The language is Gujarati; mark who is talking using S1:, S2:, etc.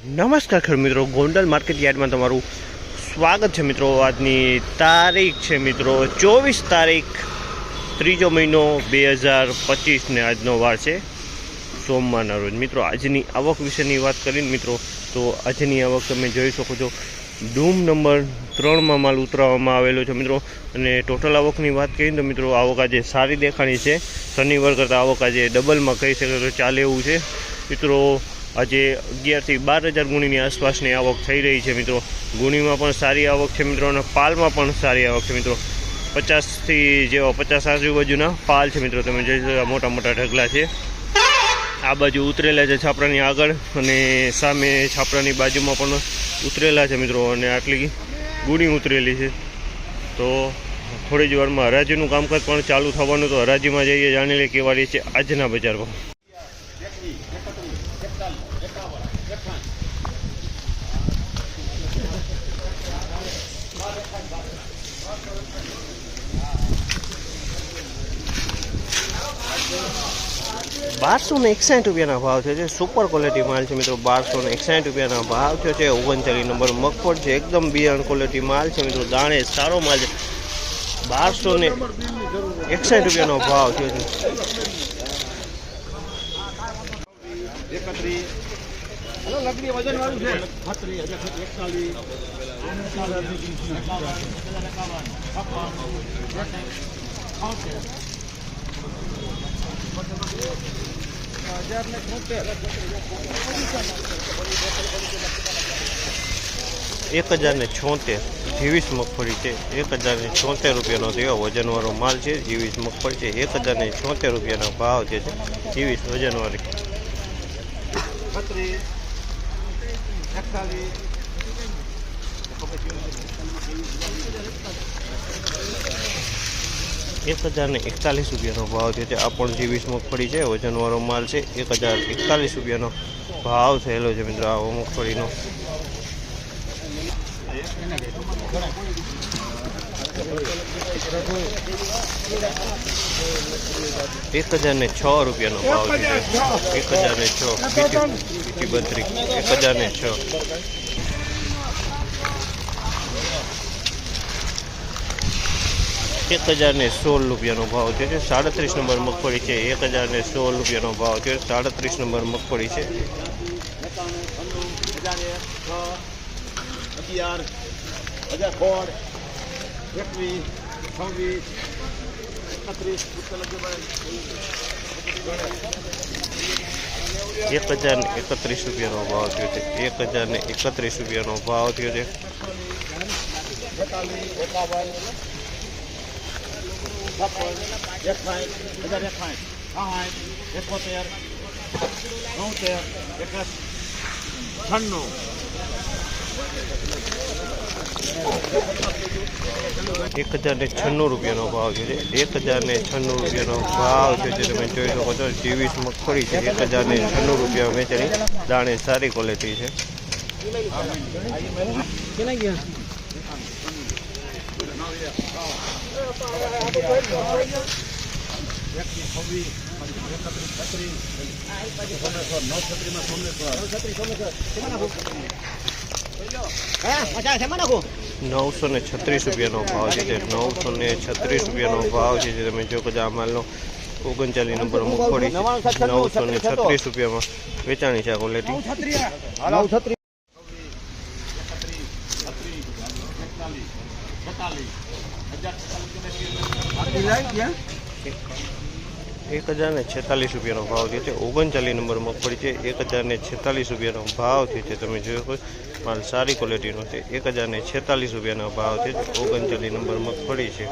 S1: નમસ્કાર ખેડૂત મિત્રો, ગોંડલ માર્કેટ યાર્ડમાં તમારું સ્વાગત છે મિત્રો. આજની તારીખ છે મિત્રો, ચોવીસ તારીખ, ત્રીજો મહિનો બે હજાર પચીસને આજનો વાર છે સોમવારના રોજ. મિત્રો, આજની આવક વિશેની વાત કરીને મિત્રો, તો આજની આવક તમે જોઈ શકો છો. ડૂમ નંબર ત્રણમાં માલ ઉતરાવવામાં આવેલો છે મિત્રો. અને ટોટલ આવકની વાત કરીએ તો મિત્રો, આવક આજે સારી દેખાણી છે. શનિવાર કરતાં આવક આજે ડબલમાં કહી શકે તો ચાલે એવું છે. મિત્રો આજે અગિયારથી બાર હજાર ગુણીની આસપાસની આવક થઈ રહી છે મિત્રો. ગુણીમાં પણ સારી આવક છે મિત્રો અને પાલમાં પણ સારી આવક છે મિત્રો. પચાસથી જેવા પચાસ આજુબાજુના પાલ છે મિત્રો. તમે જોઈ શકો મોટા મોટા ઢગલા છે. આ બાજુ ઉતરેલા છે છાપરાની આગળ અને સામે છાપરાની બાજુમાં પણ ઉતરેલા છે મિત્રો અને આટલી ગુણી ઉતરેલી છે. તો થોડી જ વારમાં હરાજીનું કામકાજ પણ ચાલુ થવાનું, તો હરાજીમાં જઈએ, જાણી લઈએ કેવા રહી છે આજના બજારમાં. બારસો ને એકસાઠ રૂપિયાના ભાવ થયો છે. સુપર ક્વોલિટી માલ છે મિત્રો બારસો ને એકસાઠ રૂપિયાના ભાવ થયો છે. ઓગણચાલીસ નંબર મગફળ છે, એકદમ બિયારણ ક્વોલિટી માલ છે મિત્રો, દાણે સારો માલ છે. બારસો ને એકસાઠ રૂપિયાનો ભાવ થયો છે.
S2: એકત્રીસ. લગડી વજન વાળું છે. છત્રીસ એકતાલીસ
S1: એક હજાર ને છોતેર. જીવીસ મગફળી છે. એક હજાર ને છોતેર રૂપિયાનો થયો વજનવાળો માલ છે. જીવીસ મગફળી છે. એક હજાર ને છોતેર રૂપિયાનો ભાવ જે છે જીવીસ વજનવાળી.
S2: છત્રીસ એકતાલીસ
S1: એક હજાર ને એકતાલીસ રૂપિયાનો ભાવ થયો છે. આ પણ જીવીસ મગફળી છે. વજનવાળો માલ છે. એક હજાર એકતાલીસ રૂપિયાનો ભાવ થયેલો છે, મિત્રો, આ મગફળીનો. એક હજાર ને છ રૂપિયાનો ભાવ છે. એક હજાર ને છ. બીટી બત્રી. એક હજાર ને છ. એક હજાર ને સોળ રૂપિયાનો ભાવ છે. સાડત્રીસ નંબર મગફળી છે. એક હજાર ને સોળ રૂપિયાનો ભાવ છે. સાડત્રીસ નંબર મગફળી છે.
S2: અગિયાર હજાર એકવીસ છવ્વીસ એકત્રીસ
S1: એક હજાર ને એકત્રીસ રૂપિયાનો ભાવ થયો છે એક હજાર ને એકત્રીસ રૂપિયાનો ભાવ થયો છે
S2: એકોતેર નવતેર એકસ છન્નું
S1: એક હજાર ને છન્નું રૂપિયાનો ભાવ છે. એક હજાર ને છન્નું રૂપિયાનો ભાવ છે જે તમે જોઈ શકો છો. જીવીસ મગફળી છે. એક હજાર ને છન્નું રૂપિયા વેચાણી. દાણે સારી ક્વોલિટી છે. નવસો ને છત્રીસ રૂપિયાનો ભાવ છે જે નવસો ને છત્રીસ રૂપિયાનો ભાવ છે જે તમે જો કદાચ આ માલનો ઓગણચાલીસ નંબર મગફળી નવસો ને છત્રીસ રૂપિયામાં વેચાણી છે આ ક્વોલિટી
S2: છત્રીસ
S1: એક હજાર ને છેતાલીસ રૂપિયાનો ભાવ થયો છે. ઓગણચાલીસ નંબર મગફળી છે. એક હજાર ને છેતાલીસ રૂપિયાનો ભાવ છે. તમે જોયો માલ સારી ક્વોલિટીનો છે. એક હજાર ને છેતાલીસ રૂપિયાનો ભાવ છે. ઓગણચાલીસ નંબર મગફળી છે.